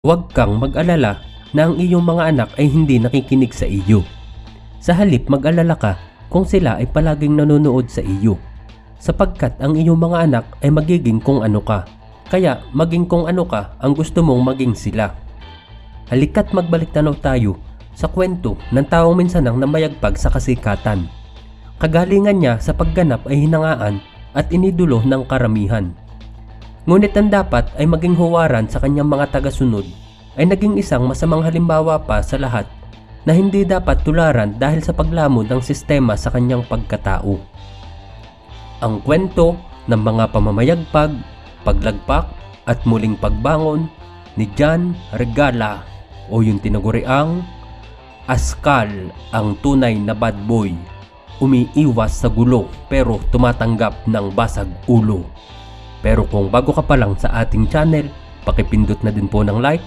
Huwag kang mag-alala na ang iyong mga anak ay hindi nakikinig sa iyo. Sa halip mag-alala ka kung sila ay palaging nanonood sa iyo. Sapagkat ang iyong mga anak ay magiging kung ano ka. Kaya maging kung ano ka ang gusto mong maging sila. Halika't magbalik tanaw tayo sa kwento ng taong minsanang namayagpag sa kasikatan. Kagalingan niya sa pagganap ay hinangaan at inidulo ng karamihan. Ngunit ang dapat ay maging huwaran sa kanyang mga tagasunod ay naging isang masamang halimbawa pa sa lahat na hindi dapat tularan dahil sa paglamon ng sistema sa kanyang pagkatao. Ang kwento ng mga pamamayagpag, paglagpak at muling pagbangon ni John Regala o yung tinaguriang Askal ang tunay na bad boy. Umiiwas sa gulo pero tumatanggap ng basag ulo. Pero kung bago ka pa lang sa ating channel, pakipindot na din po ng like